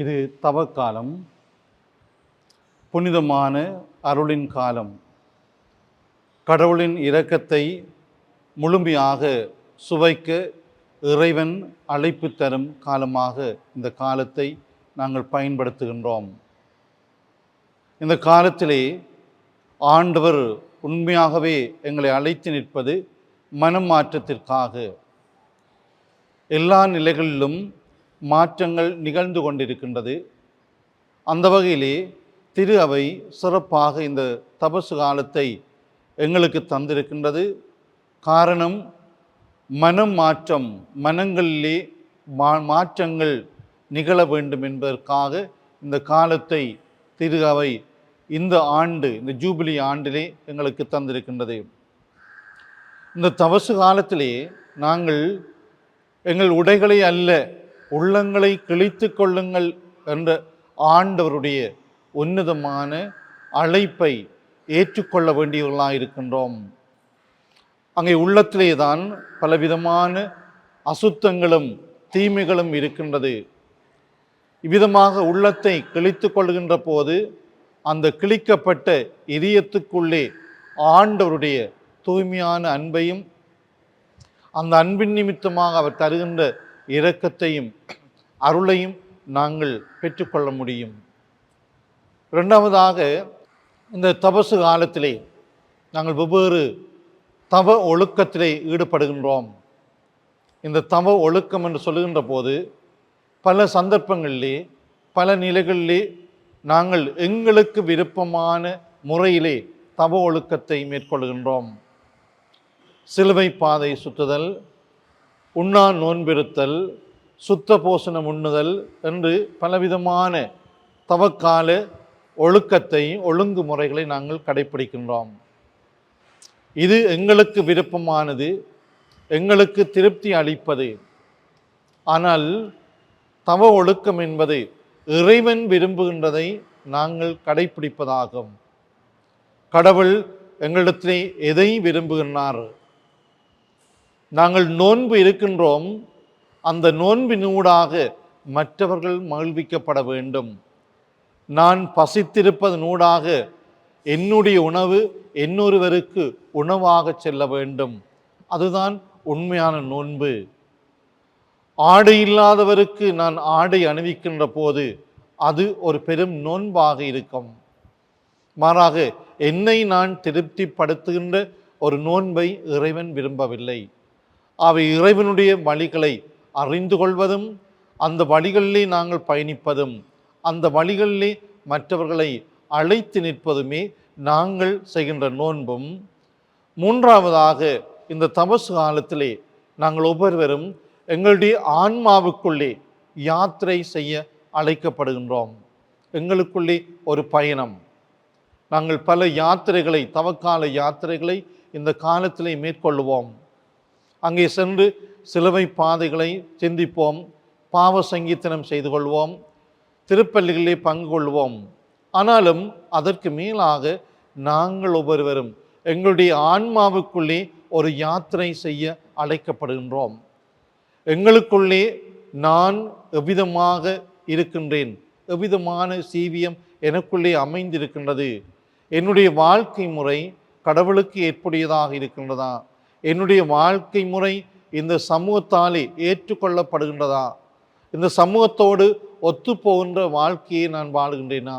இது தவக்காலம் புனிதமான அருளின் காலம். கடவுளின் இரக்கத்தை முழுமையாக சுவைக்க இறைவன் அழைப்பு தரும் காலமாக இந்த காலத்தை நாங்கள் பயன்படுத்துகின்றோம். இந்த காலத்திலே ஆண்டவர் உண்மையாகவே எங்களை அழைத்து நிற்பது மனம் மாற்றத்திற்காக எல்லா நிலைகளிலும் மாற்றங்கள் நிகழ்ந்து கொண்டிருக்கின்றது. அந்த வகையிலே திரு அவை சிறப்பாக இந்த தபசு காலத்தை எங்களுக்கு தந்திருக்கின்றது. காரணம் மனம் மாற்றம் மனங்களிலே மா மாற்றங்கள் நிகழ வேண்டும் என்பதற்காக இந்த காலத்தை திரு அவை இந்த ஆண்டு இந்த ஜூபிலி ஆண்டிலே எங்களுக்கு தந்திருக்கின்றது. இந்த தவசு காலத்திலே நாங்கள் எங்கள் உடைகளை அல்ல உள்ளங்களை கிழித்து கொள்ளுங்கள் என்ற ஆண்டவருடைய உன்னதமான அழைப்பை ஏற்றுக்கொள்ள வேண்டியவர்களாக இருக்கின்றோம். அங்கே உள்ளத்திலே தான் பலவிதமான அசுத்தங்களும் தீமைகளும் இருக்கின்றது. இவ்விதமாக உள்ளத்தை கிழித்து கொள்கின்ற போது அந்த கிழிக்கப்பட்ட இதயத்துக்குள்ளே ஆண்டவருடைய தூய்மையான அன்பையும் அந்த அன்பின் நிமித்தமாக அவர் தருகின்ற இரக்கத்தையும் அருளையும் நாங்கள் பெற்றுக்கொள்ள முடியும். ரெண்டாவதாக இந்த தபசு காலத்திலே நாங்கள் வெவ்வேறு தவ ஒழுக்கத்திலே ஈடுபடுகின்றோம். இந்த தவ ஒழுக்கம் என்று சொல்லுகின்ற போது பல சந்தர்ப்பங்களிலே பல நிலைகளிலே நாங்கள் எங்களுக்கு விருப்பமான முறையிலே தவ ஒழுக்கத்தை மேற்கொள்கின்றோம். சிலுவை பாதை சுற்றுதல் உண்ணா நோன்பிருத்தல் சுத்த போஷணம் உண்ணுதல் என்று பலவிதமான தவக்கால ஒழுக்கத்தை ஒழுங்குமுறைகளை நாங்கள் கடைப்பிடிக்கின்றோம். இது எங்களுக்கு விருப்பமானது எங்களுக்கு திருப்தி அளிப்பது. ஆனால் தவ ஒழுக்கம் என்பது இறைவன் விரும்புகின்றதை நாங்கள் கடைப்பிடிப்பதாகும். கடவுள் எங்களிடத்திலே எதை விரும்புகின்றார்? நாங்கள் நோன்பு இருக்கின்றோம். அந்த நோன்பினூடாக மற்றவர்கள் மகிழ்விக்கப்பட வேண்டும். நான் பசித்திருப்பதனூடாக என்னுடைய உணவு இன்னொருவருக்கு உணவாக செல்ல வேண்டும். அதுதான் உண்மையான நோன்பு. ஆடை இல்லாதவருக்கு நான் ஆடை அணிவிக்கின்ற போது அது ஒரு பெரும் நோன்பாக இருக்கும். மாறாக என்னை நான் திருப்திப்படுத்துகின்ற ஒரு நோன்பை இறைவன் விரும்பவில்லை. அவை இறைவனுடைய வழிகளை அறிந்து கொள்வதும் அந்த வழிகளிலே நாங்கள் பயணிப்பதும் அந்த வழிகளிலே மற்றவர்களை அழைத்து நிற்பதுமே நாங்கள் செய்கின்ற நோன்பும். மூன்றாவதாக இந்த தபசு காலத்திலே நாங்கள் ஒவ்வொருவரும் எங்களுடைய ஆன்மாவுக்குள்ளே யாத்திரை செய்ய அழைக்கப்படுகின்றோம். எங்களுக்குள்ளே ஒரு பயணம். நாங்கள் பல யாத்திரைகளை தவக்கால யாத்திரைகளை இந்த காலத்திலே மேற்கொள்வோம் அங்கே சென்று சிலுவை பாதைகளை சிந்திப்போம் பாவ சங்கீத்தனம் செய்து கொள்வோம் திருப்பள்ளிகளிலே பங்கு கொள்வோம். ஆனாலும் அதற்கு மேலாக நாங்கள் ஒவ்வொருவரும் எங்களுடைய ஆன்மாவுக்குள்ளே ஒரு யாத்திரை செய்ய அழைக்கப்படுகின்றோம். எங்களுக்குள்ளே நான் எவ்விதமாக இருக்கின்றேன்? எவ்விதமான சீவியம் எனக்குள்ளே அமைந்திருக்கின்றது? என்னுடைய வாழ்க்கை முறை கடவுளுக்கு ஏற்புடையதாக இருக்கின்றதா? என்னுடைய வாழ்க்கை முறை இந்த சமூகத்தாலே ஏற்றுக்கொள்ளப்படுகின்றதா? இந்த சமூகத்தோடு ஒத்துப்போகின்ற வாழ்க்கையை நான் வாழுகின்றேனா?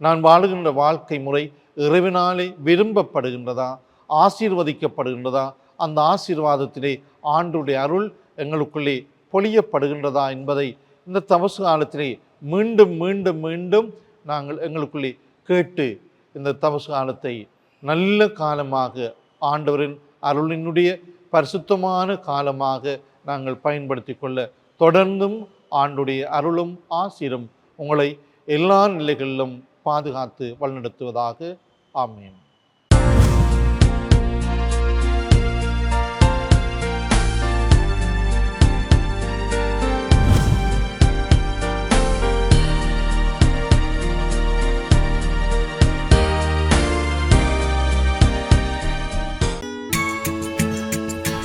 நான் வாழுகின்ற வாழ்க்கை முறை இறைவனாலே விரும்பப்படுகின்றதா? ஆசீர்வதிக்கப்படுகின்றதா? அந்த ஆசீர்வாதத்திலே ஆண்டுடைய அருள் எங்களுக்குள்ளே பொழியப்படுகின்றதா என்பதை இந்த தபசு காலத்திலே மீண்டும் மீண்டும் மீண்டும் நாங்கள் எங்களுக்குள்ளே கேட்டு இந்த தபசு காலத்தை நல்ல காலமாக ஆண்டவரின் அருளினுடைய பரிசுத்தமான காலமாக நாங்கள் பயன்படுத்தி கொள்ள தொடர்ந்தும் ஆண்டுடைய அருளும் ஆசிரும் உங்களை எல்லா நிலைகளிலும் பாதுகாத்து வழிநடத்துவதாக. ஆமேன்.